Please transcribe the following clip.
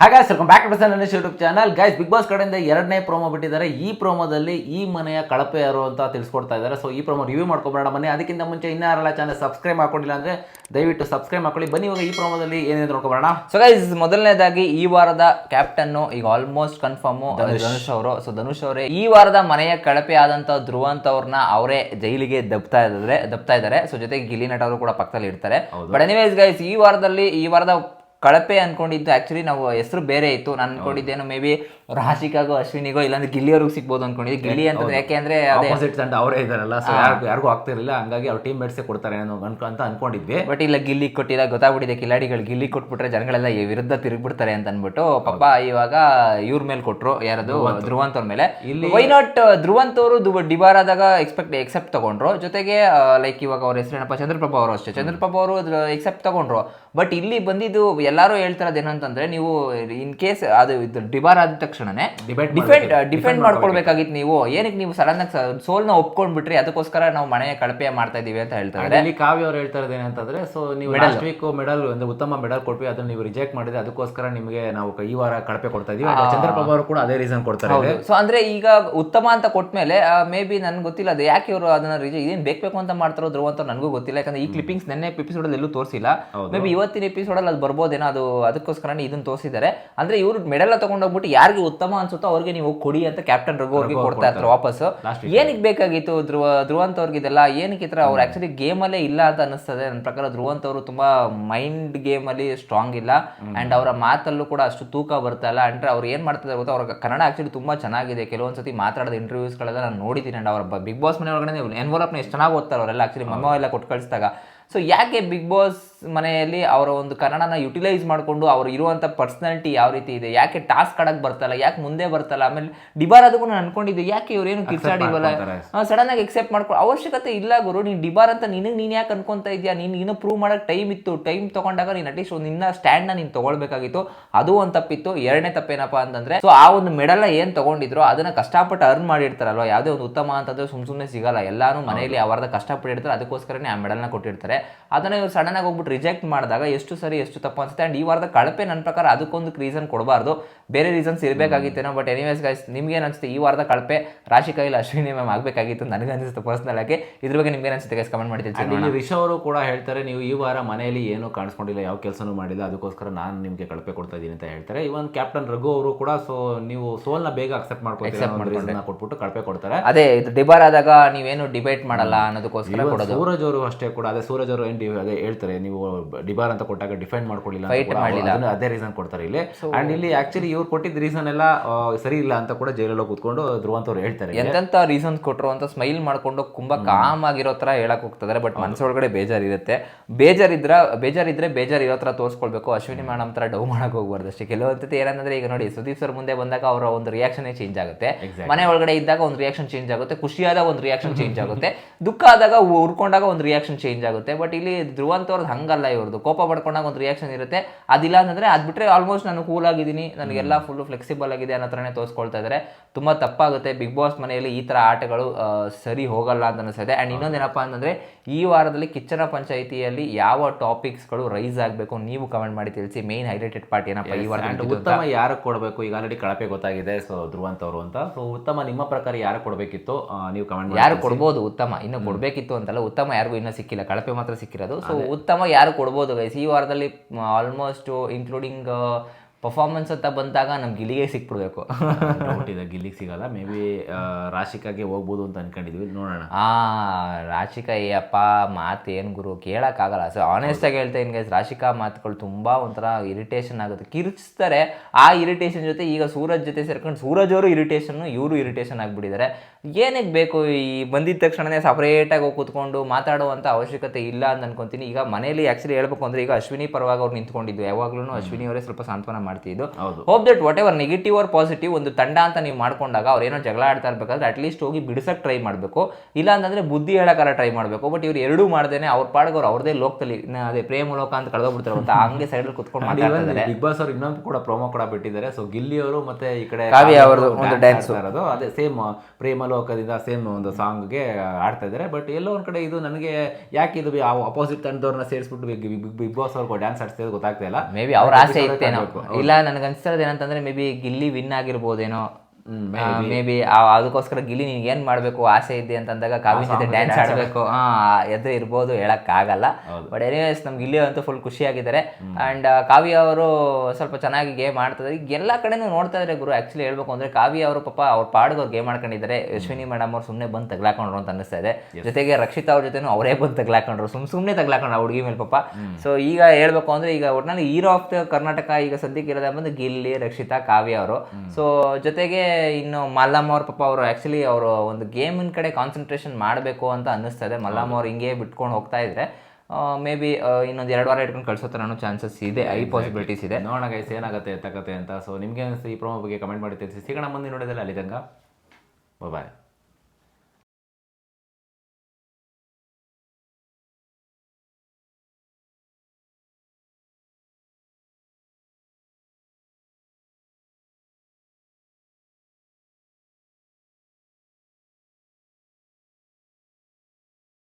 ಹಾಗಾಗಿ sir back Prasan ನನ್ನ YouTube channel guys Bigg Boss ಕಡೆಯಿಂದ ಎರಡನೇ ಪ್ರೋಮೋ ಬಿಟ್ಟಿದ್ದಾರೆ. ಈ ಪ್ರೋಮೋದಲ್ಲಿ ಈ ಮನೆಯ ಕಳಪೆ ಯಾರು ಅಂತ ತಿಳಿಸ್ಕೊಡ್ತಾ ಇದ್ದಾರೆ. ಸೊ ಈ ಪ್ರೋಮೋ ರಿವ್ಯೂ ಮಾಡ್ಕೊಬೇಡ ಬನ್ನಿ ಅದಕ್ಕಿಂತ ಮುಂಚೆ ಇನ್ನಾರಲ್ಲ ಚಾನಲ್ ಸಬ್ಸ್ಕ್ರೈಬ್ ಮಾಡ್ಕೊಂಡಿಲ್ಲ ಅಂದರೆ ದಯವಿಟ್ಟು ಸಬ್ಸ್ಕ್ರೈಬ್ ಮಾಡ್ಕೊಳ್ಳಿ. ಬನ್ನಿ ಇವಾಗ ಈ ಪ್ರೋಮೋದಲ್ಲಿ ಏನೇನು ನೋಡ್ಕೊಬೇಡ ಸೊ ಗೈಸ್ ಮೊದಲನೇದಾಗಿ ಈ ವಾರದ ಕ್ಯಾಪ್ಟನ್ ಈಗ ಆಲ್ಮೋಸ್ಟ್ ಕನ್ಫರ್ಮು ಧನುಷ್. ಅವರು. ಸೊ ಧನುಷ್ ಅವರೇ ಈ ವಾರದ ಮನೆಯ ಕಳಪೆ ಆದಂತ ಧ್ರುವಂತ್ ಅವ್ರನ್ನ ಅವರೇ ಜೈಲಿಗೆ ದಬ್ತಾ ಇದ್ದಾರೆ ದಬ್ತಾ ಇದ್ದಾರೆ. ಸೊ ಜೊತೆಗೆ ಗಿಲಿ ನಟ ಅವರು ಕೂಡ ಪಕ್ಕದಲ್ಲಿ ಇರ್ತಾರೆ ಬಟ್ ಎನಿವೇಸ್ ಗೈಸ್ ಈ ವಾರದಲ್ಲಿ ಈ ವಾರದ ಕಳಪೆ ಅಂದ್ಕೊಂಡಿದ್ದು ಆ್ಯಕ್ಚುಲಿ ನಾವು ಹೆಸರು ಬೇರೆ ಇತ್ತು. ನಾನು ಅಂದ್ಕೊಂಡಿದ್ದೇನು ಮೇ ಬಿ ರಾಶಿಕಾಗೋ ಅಶ್ವಿನಿಗೋ ಇಲ್ಲಾಂದ್ರೆ ಗಿಲ್ಲಿಯವ್ರಿಗೆ ಸಿಗ್ಬೋದು ಅನ್ಕೊಂಡಿದ್ದೆ ಗಿಲ್ಲಿ ಅಂತಂದ್ರೆ ಯಾಕೆಂದ್ರೆ ಅಪೋಸಿಟ್ ತಂಡ ಅವರೇ ಇದಾರಲ್ಲ ಸೊ ಯಾರಿಗೂ ಯಾರಿಗೂ ಆಗ್ತಿರಲಿಲ್ಲ. ಹಂಗಾಗಿ ಅವ್ರ ಟೀಮ್ ಮೇಟ್ಸೇ ಕೊಡ್ತಾರೆ ಅಂತ ಅನ್ಕೊಂಡಿದ್ವಿ. ಬಟ್ ಇಲ್ಲ ಗಿಲ್ಲಿ ಕೊಟ್ಟಿಲ್ಲ ಗೊತ್ತಾಗ್ಬಿಟ್ಟಿದೆ. ಕಿಲಾಡಿಗಳು ಗಿಲ್ಲಿ ಕೊಟ್ಬಿಟ್ರೆ ಜನಗಳೆಲ್ಲ ಈ ವಿರುದ್ಧ ತಿರುಗ್ಬಿಡ್ತಾರೆ ಅಂತ ಅನ್ಬಿಟ್ಟು ಪಾಪ ಇವಾಗ ಇವ್ರ ಮೇಲೆ ಕೊಟ್ರು ಯಾರದು? ಧ್ರುವಂತ್. ಅವ್ರ ಮೇಲೆ. ಇಲ್ಲಿ ವೈ ನಾಟ್ ಧ್ರುವಂತ್ ಅವರು ಡಿಬಾರಾದಾಗ ಎಕ್ಸ್ಪೆಕ್ಟ್ ಎಕ್ಸೆಪ್ಟ್ ತಗೊಂಡ್ರು. ಜೊತೆಗೆ ಲೈಕ್ ಇವಾಗ ಅವ್ರ ಹೆಸರೇನಪ್ಪ ಚಂದ್ರಪ್ರಭಾ ಅವರು ಅಷ್ಟೇ. ಚಂದ್ರಪ್ರಭಾ ಅವರು ಎಕ್ಸೆಪ್ಟ್ ತಗೊಂಡ್ರು. ಬಟ್ ಇಲ್ಲಿ ಬಂದಿದ್ದು ಎಲ್ಲರೂ ಹೇಳ್ತಿರೋದು ಏನಂತಂದ್ರೆ ನೀವು ಇನ್ ಕೇಸ್ ಅದು ಡಿಬಾರ್ ಆದ ತಕ್ಷಣನೇ ಡಿಫೆಂಡ್ ಡಿಫೆಂಡ್ ಮಾಡ್ಕೊಳ್ಬೇಕಾಗಿತ್ತು ನೀವು. ಏನಕ್ಕೆ ನೀವು ಸಡನ್ ಆಗಿ ಸೋಲ್ನ ಒಪ್ಕೊಂಡ್ಬಿಟ್ರಿ ಅದಕ್ಕೋಸ್ಕರ ನಾವು ಮನೆಯ ಕಳಪೆ ಮಾಡ್ತಾ ಇದೀವಿ ಅಂತ ಹೇಳ್ತಾರೆ. ಇಲ್ಲಿ ಕಾವ್ಯ ಅವ್ರು ಹೇಳ್ತಾ ಇರೋದು ಏನಂತಂದ್ರೆ ಸೊ ನೀವು ಲಾಸ್ಟ್ ವೀಕ್ ಮೆಡಲ್ ಒಂದು ಉತ್ತಮ ಮೆಡಲ್ ಕೊಟ್ವಿ ಅದನ್ನ ನೀವು ರಿಜೆಕ್ಟ್ ಮಾಡಿದ್ರೆ ಅದಕ್ಕೋಸ್ಕರ ನಿಮಗೆ ನಾವು ಈ ವಾರ ಕಳಪೆ ಕೊಡ್ತಾ ಇದೀವಿ. ಚಂದ್ರಪ್ರಭಾ ಅವರು ಕೂಡ ಅದೇ ರೀಸನ್ ಕೊಡ್ತಾರೆ. ಸೊ ಅಂದ್ರೆ ಈಗ ಉತ್ತಮ ಅಂತ ಕೊಟ್ಮೇಲೆ ಮೇ ಬಿ ನನ್ಗೆ ಗೊತ್ತಿಲ್ಲ ಅದು ಯಾಕೆ ಇವರು ಅದನ್ನ ರಿಜೆ ಇದೇನು ಬೇಕು ಅಂತ ಮಾಡ್ತಾರೋ ಧ್ರುವ ಅಂತ ನನಗೂ ಗೊತ್ತಿಲ್ಲ. ಯಾಕಂದ್ರೆ ಈ ಕ್ಲಿಪ್ಪಿಂಗ್ಸ್ ನೆನ್ನೆ ಎಪಿಸೋಡ್ ಎಲ್ಲೂ ತೋರಿಸಿಲ್ಲ. ಮೇ ಬಿ ಇವತ್ತಿನ ಎಪಿಸೋಡ್ ಅಲ್ಲಿ ಅದು ಬರ್ಬೋದೇನೋ ಅದು ಅದಕ್ಕೋಸ್ಕರನೇ ಇದನ್ನ ತೋರಿಸಿದ್ದಾರೆ. ಅಂದ್ರೆ ಇವರು ಮೆಡಲ್ ತಗೊಂಡೋಗ್ಬಿಟ್ಟು ಯಾರಿಗೆ ಉತ್ತಮ ಅನ್ಸುತ್ತೋ ಅವ್ರಿಗೆ ನೀವು ಕೊಡಿ ಅಂತ ಕ್ಯಾಪ್ಟನ್ ರಘು ಅವ್ರಿಗೆ ಕೊಡ್ತಾ ಇರ್ತಾರೆ ವಾಪಸ್. ಏನಕ್ಕೆ ಬೇಕಾಗಿತ್ತು ಧ್ರುವ ಧ್ರುವಂತ್ ಅವ್ರಿಗೆ ಇದೆಲ್ಲ ಏನಕ್ಕೆ ಈ ಥರ ಅವ್ರು ಆಕ್ಚುಲಿ ಗೇಮಲ್ಲೇ ಅಲ್ಲೇ ಇಲ್ಲ ಅಂತ ಅನಿಸ್ತದೆ ನನ್ನ ಪ್ರಕಾರ ಧ್ರುವಂತ್ ಅವರು ತುಂಬಾ ಮೈಂಡ್ ಗೇಮ್ ಅಲ್ಲಿ ಸ್ಟ್ರಾಂಗ್ ಇಲ್ಲ. ಅಂಡ್ ಅವರ ಮಾತಲ್ಲೂ ಕೂಡ ಅಷ್ಟು ತೂಕ ಬರ್ತಾ ಇಲ್ಲ. ಅಂದ್ರೆ ಅವ್ರು ಏನ್ ಮಾಡ್ತಿದ್ದಾರೆ ಗೊತ್ತಾ? ಅವ್ರ ಕನ್ನಡ ಆಕ್ಚುಲಿ ತುಂಬಾ ಚೆನ್ನಾಗಿದೆ. ಕೆಲವೊಂದ್ಸತಿ ಮಾತಾಡೋದು ಇಂಟರ್ವ್ಯೂಸ್ಗಳೆಲ್ಲ ನಾನು ನೋಡಿದ್ದೀನಿ. ಅಂಡ್ ಅವ್ರ ಬಿಗ್ ಬಾಸ್ ಮನೆ ಒಳಗಡೆ ಎನ್ವಲಪ್ನ ಎಷ್ಟು ಚೆನ್ನಾಗಿ ಓದ್ತಾರೆ ಅವರೆಲ್ಲ ಆಕ್ಚುಲಿ ಮಮ್ಮ ಎಲ್ಲ ಕೊಟ್ಟು ಕಳಿಸಿದಾಗ. ಸೊ ಯಾಕೆ ಬಿಗ್ ಬಾಸ್ ಮನೆಯಲ್ಲಿ ಅವರ ಒಂದು ಕನ್ನಡನ ಯುಟಿಲೈಸ್ ಮಾಡಿಕೊಂಡು ಅವ್ರು ಇರುವಂಥ ಪರ್ಸ್ನಾಲಿಟಿ ಯಾವ ರೀತಿ ಇದೆ? ಯಾಕೆ ಟಾಸ್ಕ್ ಕಡಕ್ಕೆ ಬರ್ತಲ್ಲ ಯಾಕೆ ಮುಂದೆ ಬರ್ತಲ್ಲ ಆಮೇಲೆ ಡಿಬಾರ್ ಅದಕ್ಕೂ ನಾನು ಅನ್ಕೊಂಡಿದ್ದೆ ಯಾಕೆ ಇವ್ರೇನು ಕಿರ್ಚಾಡಿವಲ್ಲ ಸಡನ್ ಆಗಿ ಎಕ್ಸೆಪ್ಟ್ ಮಾಡ್ಕೊಂಡು ಅವಶ್ಯಕತೆ ಇಲ್ಲ ಗುರು ನೀನು ಡಿಬಾರ್ ಅಂತ ನಿನಗೆ ನೀನು ಯಾಕೆ ಅನ್ಕೊಂತ ಇದೆಯಾ? ನೀನು ಇನ್ನೂ ಪ್ರೂವ್ ಮಾಡೋಕೆ ಟೈಮ್ ಇತ್ತು. ಟೈಮ್ ತಗೊಂಡಾಗ ನೀನು ಅಟ್ಲೀಸ್ಟ್ ಒಂದು ನಿನ್ನ ಸ್ಟ್ಯಾಂಡ್ನ ನೀನು ತಗೊಳ್ಬೇಕಾಗಿತ್ತು. ಅದು ಒಂದು ತಪ್ಪಿತ್ತು. ಎರಡನೇ ತಪ್ಪೇನಪ್ಪ ಅಂತಂದ್ರೆ ಸೊ ಆ ಒಂದು ಮೆಡಲ್ ಏನು ತಗೊಂಡಿದ್ರು ಅದನ್ನ ಕಷ್ಟಪಟ್ಟು ಅರ್ನ್ ಮಾಡಿರ್ತಾರಲ್ವ? ಯಾವುದೇ ಒಂದು ಉತ್ತಮ ಅಂತಂದ್ರೆ ಸುಮ್ ಸುಮ್ಮನೆ ಸಿಗಲ್ಲ. ಎಲ್ಲಾನು ಮನೆಯಲ್ಲಿ ಅವರದ ಕಷ್ಟಪಟ್ಟಿರ್ತಾರೆ. ಅದಕ್ಕೋಸ್ಕರನೇ ಆ ಮೆಡಲ್ನ ಕೊಟ್ಟಿರ್ತಾರೆ. ಅದನ್ನ ಇವ್ರು ಸಡನ್ ಆಗಿ ಹೋಗ್ಬಿಟ್ಟು ರಿಜೆಕ್ಟ್ ಮಾಡಿದಾಗ ಎಷ್ಟು ಸರಿ ಎಷ್ಟು ತಪ್ಪು ಅನ್ಸುತ್ತೆ? ಅಂಡ್ ಈ ವಾರದ ಕಳಪೆ ನನ್ನ ಪ್ರಕಾರ ಅದಕ್ಕೊಂದು ರೀಸನ್ ಕೊಡಬಾರ್ದು. ಬೇರೆ ರೀಸನ್ಸ್ ಇರಬೇಕಾಗಿತ್ತೇನೋ ಬಟ್ ಎನಿವೇಸ್ ಗೈಸ್ ನಿಮ್ಗೆ ಏನು ಅನ್ಸುತ್ತೆ? ಈ ವಾರದ ಕಳಪೆ ರಾಶಿ ಕೈಲಿ ಅಶ್ವಿನಿ ಮ್ಯಾಮ್ ಆಗಬೇಕಾಗಿತ್ತು ನನಗೆ ಅನಿಸುತ್ತೆ ಪರ್ಸನಲ್ ಆಗಿ. ಇದ್ರ ಬಗ್ಗೆ ನಿಮ್ಗೆ ಅನಿಸುತ್ತೆ ಗೈಸ್ ಕಮೆಂಟ್ ಮಾಡಿ ತಿಳಿಸಿ And ಇಲ್ಲಿ ಅವರು ಕೂಡ ಹೇಳ್ತಾರೆ ನೀವು ಈ ವಾರ ಮನೆಯಲ್ಲಿ ಏನು ಕಾಣಿಸ್ಕೊಂಡಿಲ್ಲ ಯಾವ ಕೆಲಸನೂ ಮಾಡಿಲ್ಲ ಅದಕ್ಕೋಸ್ಕರ ನಾನು ನಿಮಗೆ ಕಳಪೆ ಕೊಡ್ತಾ ಇದ್ದೀನಿ ಅಂತ ಹೇಳ್ತಾರೆ. ಇವನ್ ಕ್ಯಾಪ್ಟನ್ ರಘು ಅವರು ಕೂಡ ಸೊ ನೀವು ಸೋಲ್ನ ಬೇಗ ಅಕ್ಸೆಪ್ಟ್ ಮಾಡ್ಕೊಂಡು. ಕೊಟ್ಬಿಟ್ಟು ಕಳಪೆ ಕೊಡ್ತಾರೆ. ಅದೇ ಇದು ಡಿಬಾರ್ ಆದಾಗ ನೀವೇನು ಡಿಬೇಟ್ ಮಾಡಲ್ಲ ಅನ್ನೋದಕ್ಕೋಸ್ಕರ ಸೂರಜ್ ಅವರು ಅಷ್ಟೇ ಕೂಡ ಅದೇ ಸೂರಜ್ ಅವರು ಏನು ಅದೇ ಹೇಳ್ತಾರೆ ನೀವು ಡಿಬಾರ್ ಅಂತ ಕೊಟ್ಟಾಗ ಡಿಫೆಂಡ್ ಮಾಡ್ಕೊಳ್ಳಿಲ್ಲ ಅದನ್ನ ಅದೇ ರೀಸನ್ ಕೊಡ್ತಾರೆ ಇಲ್ಲಿ. ಅಂಡ್ ಇಲ್ಲಿ ಆಕ್ಚುಲಿ ಇವ್ರು ಕೊಟ್ಟಿದ್ದ ರೀಸನ್ ಎಲ್ಲ ಸರಿ ಇಲ್ಲ ಅಂತ ಕೂಡ ಜೈಲಲ್ಲಿ ಕೂತ್ಕೊಂಡು ಧ್ರುವಂತ ಅವ್ರು ಹೇಳ್ತಾರೆ ಎಂತೆಂತ ರೀಸನ್ಸ್ ಕೊಟ್ಟರು ಅಂತ ಸ್ಮೈಲ್ ಮಾಡ್ಕೊಂಡು ತುಂಬಾ ಕಾಮ್ ಆಗಿರೋ ತರ ಹೇಳಕ್ ಹೋಗ್ತಿದ್ದಾರೆ ಬಟ್ ಮನಸ್ಸೊಳಗಡೆ ಬೇಜಾರಿರುತ್ತೆ. ಬೇಜಾರಿದ್ರ ಬೇಜಾರಿದ್ರೆ ಬೇಜಾರ್ ಇರೋ ತರ ತೋರಿಸ್ಕೊಳ್ಬೇಕು. ಅಶ್ವಿನಿ ಮೇಡಮ್ ತರ ಡೌ ಮಾಡಕ್ ಹೋಗ್ಬಾರ್ದು ಅಷ್ಟೇ. ಕೆಲವೊಂದ್ಸತಿ ಏನಂದ್ರೆ ಈಗ ನೋಡಿ ಸುದೀಪ್ ಸರ್ ಮುಂದೆ ಬಂದಾಗ ಅವರ ಒಂದು ರಿಯಾಕ್ಷನ್ ಚೇಂಜ್ ಆಗುತ್ತೆ. ಮನೆ ಒಳಗಡೆ ಇದ್ದಾಗ ಒಂದು ರಿಯಾಕ್ಷನ್ ಚೇಂಜ್ ಆಗುತ್ತೆ. ಖುಷಿಯಾದ ಒಂದು ರಿಯಾಕ್ಷನ್ ಚೇಂಜ್ ಆಗುತ್ತೆ. ದುಃಖ ಆದಾಗ ಉರ್ಕೊಂಡಾಗ ಒಂದು ರಿಯಾಕ್ಷನ್ ಚೇಂಜ್ ಆಗುತ್ತೆ. ಬಟ್ ಇಲ್ಲಿ ಧ್ರುವಂತ ಅವ್ರದ್ದು ಹಂಗಲ್ಲ ಇವ್ರದ್ದು ಕೋಪ ಪಡ್ಕೊಂಡಾಗ ಒಂದು ರಿಯಾಕ್ಷನ್ ಇರುತ್ತೆ. ಅದಿಲ್ಲ ಅಂತಂದರೆ ಅದು ಬಿಟ್ಟರೆ ಆಲ್ಮೋಸ್ಟ್ ನಾನು ಕೂಲ್ ಆಗಿದ್ದೀನಿ. ನನಗೆಲ್ಲ ಫುಲ್ ಫ್ಲೆಕ್ಸಿಬಲ್ ಆಗಿದೆ ಅನ್ನೋ ಥರನೇ ತೋರಿಸ್ಕೊಳ್ತಾ ಇದ್ದಾರೆ ತುಂಬ ತಪ್ಪಾಗುತ್ತೆ. ಬಿಗ್ ಬಾಸ್ ಮನೆಯಲ್ಲಿ ಈ ಥರ ಆಟಗಳು ಸರಿ ಹೋಗಲ್ಲ ಅಂತ ಅನಿಸುತ್ತೆ. ಅಂಡ್ ಇನ್ನೊಂದೇನಪ್ಪ ಅಂತಂದ್ರೆ ಈ ವಾರದಲ್ಲಿ ಕಿಚ್ಚನ ಪಂಚಾಯಿತಿಯಲ್ಲಿ ಯಾವ ಟಾಪಿಕ್ಸ್ಗಳು ರೈಸ್ ಆಗಬೇಕು ನೀವು ಕಮೆಂಟ್ ಮಾಡಿ ತಿಳಿಸಿ. ಮೇನ್ ಹೈಲೈಟೆಡ್ ಪಾರ್ಟಿ ಏನಪ್ಪ ಈ ವಾರ ಉತ್ತಮ ಯಾರು ಕೊಡಬೇಕು? ಈಗ ಆಲ್ರೆಡಿ ಕಳಪೆ ಗೊತ್ತಾಗಿದೆ ಸೊ ಧ್ರುವಂತ್ ಅವರು ಅಂತ. ಸೊ ಉತ್ತಮ ನಿಮ್ಮ ಪ್ರಕಾರ ಯಾರು ಕೊಡಬೇಕಿತ್ತು? ನೀವು ಕಮೆಂಟ್ ಮಾಡಿ ಯಾರು ಕೊಡ್ಬೋದು ಉತ್ತಮ? ಇನ್ನು ಕೊಡಬೇಕಿತ್ತು ಅಂತಲ್ಲ ಉತ್ತಮ ಯಾರಿಗೂ ಇನ್ನೂ ಸಿಕ್ಕಿಲ್ಲ. ಕಳಪೆ ಮಾತ್ರ ಸಿಕ್ಕಿರೋದು. ಸೊ ಉತ್ತಮ ಯಾರು ಕೊಡ್ಬೋದು ಗೈಸ್ ಈ ವಾರದಲ್ಲಿ ಆಲ್ಮೋಸ್ಟ್ ಇನ್ಕ್ಲೂಡಿಂಗ್ ಪರ್ಫಾರ್ಮೆನ್ಸ್ ಅಂತ ಬಂದಾಗ ನಮ್ಗೆ ಗಿಲ್ಲಿಗೆ ಸಿಕ್ಬಿಡ್ಬೇಕು. ಡೌಟ್ ಇದೆ. ಗಿಲ್ಲಿಗೆ ಸಿಗಲ್ಲ. ಮೇ ಬಿ ರಾಶಿಕಾಗೆ ಹೋಗ್ಬೋದು ಅಂತ ಅನ್ಕೊಂಡಿದ್ವಿ. ನೋಡೋಣ. ಆ ರಾಶಿಕಾ ಅಯ್ಯಪ್ಪ ಮಾತು ಏನು ಗುರು ಕೇಳೋಕ್ಕಾಗಲ್ಲ. ಸೊ ಆನೆಸ್ಟ್ ಆಗಿ ಹೇಳ್ತಾ ಹಿಂಗೆ ಗೈಸ್ ರಾಶಿಕಾ ಮಾತುಗಳು ತುಂಬ ಒಂಥರ ಇರಿಟೇಷನ್ ಆಗುತ್ತೆ. ಕಿರುಚಿಸ್ತಾರೆ ಆ ಇರಿಟೇಷನ್ ಜೊತೆ ಈಗ ಸೂರಜ್ ಜೊತೆ ಸೇರ್ಕೊಂಡು ಸೂರಜ್ ಅವರು ಇರಿಟೇಷನ್ ಇವರು ಇರಿಟೇಷನ್ ಆಗಿಬಿಟ್ಟಿದ್ದಾರೆ. ಏನಕ್ಕೆ ಬೇಕು? ಈ ಬಂದಿದ್ದ ತಕ್ಷಣನೇ ಸಪ್ರೇಟಾಗಿ ಹೋಗಿ ಕೂತ್ಕೊಂಡು ಮಾತಾಡುವಂಥ ಅವಶ್ಯಕತೆ ಇಲ್ಲ ಅಂತ ಅನ್ಕೊಂತೀನಿ. ಈಗ ಮನೇಲಿ ಆ್ಯಕ್ಚುಲಿ ಹೇಳ್ಬೇಕು ಅಂದ್ರೆ ಈಗ ಅಶ್ವಿನಿ ಪರವಾಗಿ ಅವ್ರು ನಿಂತ್ಕೊಂಡಿದ್ದು. ಯಾವಾಗ್ಲೂ ಅಶ್ವಿನಿ ಅವರೇ ಸ್ವಲ್ಪ ಸಾಂತ್ವನ ಮಾಡ್ತಿದ್ದು. Hope that whatever negative or positive ಒಂದು ತಂಡ ಅಂತ ನೀವು ಮಾಡ್ಕೊಂಡಾಗ ಅವ್ರು ಏನೋ ಜಗಳ ಆಡ್ತಾ ಇರಬೇಕಾದ್ರೆ ಅಟ್ಲೀಸ್ಟ್ ಹೋಗಿ ಬಿಡಿಸೋಕೆ ಟ್ರೈ ಮಾಡಬೇಕು. ಇಲ್ಲ ಅಂತಂದ್ರೆ ಬುದ್ಧಿ ಹೇಳಕ್ಕಾರ ಟ್ರೈ ಮಾಡಬೇಕು. ಬಟ್ ಇವ್ರು ಎರಡೂ ಮಾಡ್ದೇನೆ ಅವ್ರ ಪಾಡ್ಗೆ ಅವ್ರು ಅವ್ರದೇ ಲೋಕದಲ್ಲಿ ಅದೇ ಪ್ರೇಮ ಲೋಕ ಅಂತ ಕಳೆದೋಗ್ಬಿಡ್ತಾರೆ ಅಂತ ಹಂಗೆ ಸೈಡಲ್ಲಿ ಕುತ್ಕೊಂಡು ಮಾತಾಡ್ತಾ ಇದ್ದಾರೆ ಬಿಗ್ ಬಾಸ್ ಅವರು ಇನ್ನೊಂದು ಕೂಡ ಪ್ರೋಮೋ ಕೂಡ ಬಿಟ್ಟಿದ್ದಾರೆ. ಸೊ ಗಿಲ್ಲಿ ಅವರು ಮತ್ತೆ ಈ ಕಡೆ ಕಾವ್ಯ ಒಂದು ಡ್ಯಾನ್ಸ್ ಅದೇ ಸೇಮ್ ಪ್ರೇಮ ಲೋಕದಿಂದ ಸೇಮ್ ಒಂದು ಸಾಂಗ್ಗೆ ಆಡ್ತಾ ಇದ್ದಾರೆ. ಬಟ್ ಎಲ್ಲೋ ಒಂದು ಕಡೆ ಇದು ನನಗೆ ಯಾಕೆ ಇದು ಅಪೋಸಿಟ್ ತಂಡದವ್ರನ್ನ ಸೇರಿಸ್ಬಿಟ್ಟು ಬಿಗ್ ಬಾಸ್ ಅವ್ರಿಗೆ ಡ್ಯಾನ್ಸ್ ಆಡ್ತಿರೋದು ಗೊತ್ತಾಗ್ತಾ ಇಲ್ಲ. ಮೇ ಬಿ ಅವ್ರ ಆಸೆ ಇತ್ತೇನೋ. ಇಲ್ಲ ನನಗೆ ಅನ್ಸ್ತಿರೋದು ಏನಂತಂದ್ರೆ ಮೇ ಬಿ ಗಿಲ್ಲಿ ವಿನ್ ಆಗಿರ್ಬೋದೇನೋ. ಮೇ ಬಿ ಅದಕ್ಕೋಸ್ಕರ ಗಿಲಿ ನಿನ್ಗೆ ಏನ್ ಮಾಡ್ಬೇಕು ಆಸೆ ಇದೆ ಅಂತಂದಾಗ ಕಾವ್ಯ ಜೊತೆ ಡ್ಯಾನ್ಸ್ ಆಡ್ಬೇಕು. ಹಾ ಎದ್ರೆ ಇರ್ಬೋದು ಹೇಳಕ್ ಆಗಲ್ಲ ಬಟ್ ಎನಿವೇಸ್ ನಮ್ಗೆ ಇಲ್ಲಿ ಅಂತೂ ಫುಲ್ ಖುಷಿಯಾಗಿದ್ದಾರೆ. ಅಂಡ್ ಕಾವ್ಯ ಅವರು ಸ್ವಲ್ಪ ಚೆನ್ನಾಗಿ ಗೇಮ್ ಆಡ್ತಾರೆ ಈಗ ಎಲ್ಲ ಕಡೆನೂ ನೋಡ್ತಾ ಇದ್ರೆ ಗುರು ಆಕ್ಚುಲಿ ಹೇಳ್ಬೇಕು ಅಂದ್ರೆ ಕಾವ್ಯ ಅವರು ಪಾಪ ಅವ್ರ ಪಾಡ್ಗೆ ಅವ್ರು ಗೇಮ್ ಆಡ್ಕೊಂಡಿದ್ದಾರೆ. ಯಶ್ವಿನಿ ಮೇಡಮ್ ಅವ್ರು ಸುಮ್ಮನೆ ಬಂದು ತಗ್ಲಾಕೊಂಡ್ರು ಅಂತ ಅನಿಸ್ತಾ ಇದೆ. ಜೊತೆಗೆ ರಕ್ಷಿತಾ ಅವ್ರ ಜೊತೆ ಅವರೇ ಬಂದು ತಗ್ಲಾಕೊಂಡ್ರು. ಸುಮ್ ಸುಮ್ಮನೆ ತಗ್ಲಾಕೊಂಡ್ರು ಹುಡುಗಿ ಮೇಲೆ ಪಾಪ. ಸೊ ಈಗ ಹೇಳ್ಬೇಕು ಅಂದ್ರೆ ಈಗ ಒಟ್ನಲ್ಲಿ ಹೀರೋ ಆಫ್ ದ ಕರ್ನಾಟಕ ಈಗ ಸದ್ಯಕ್ಕೆ ಇರೋದ ಬಂದು ಗಿಲ್ಲಿ ರಕ್ಷಿತಾ ಕಾವ್ಯ ಅವರು. ಸೊ ಜೊತೆಗೆ ಇನ್ನು ಮಲ್ಲಮ್ಮ ಅವ್ರ ಪಾಪ ಅವರು ಆ್ಯಕ್ಚುಲಿ ಅವರು ಒಂದು ಗೇಮಿನ ಕಡೆ ಕಾನ್ಸಂಟ್ರೇಷನ್ ಮಾಡಬೇಕು ಅಂತ ಅನ್ನಿಸ್ತದೆ ಇದೆ. ಮಲ್ಲಮ್ಮ ಅವ್ರು ಹಿಂಗೆ ಬಿಟ್ಕೊಂಡು ಹೋಗ್ತಾ ಇದ್ರೆ ಮೇ ಬಿ ಇನ್ನೊಂದು ಎರಡು ವಾರ ಇಟ್ಕೊಂಡು ಕಳ್ಸೋ ಥರನೂ ಚಾನ್ಸಸ್ ಇದೆ ಐ ಪಾಸಿಬಿಲಿಟೀಸ್ ಇದೆ. ನೋಡೋಣ ಗೈಸ್ ಏನಾಗುತ್ತೆ ಎತ್ತಕತೆ ಅಂತ. ಸೊ ನಿಮಗೆ ಅನಿಸ್ತು? ಈ ಪ್ರೋಮೋ ಬಗ್ಗೆ ಕಮೆಂಟ್ ಮಾಡಿ ತಿಳಿಸಿ. ಸಿಗೋಣ ಮುಂದೆ ನೋಡಿದ್ರೆ ಅಲ್ಲಿ ತನಕ ಬಾಯ್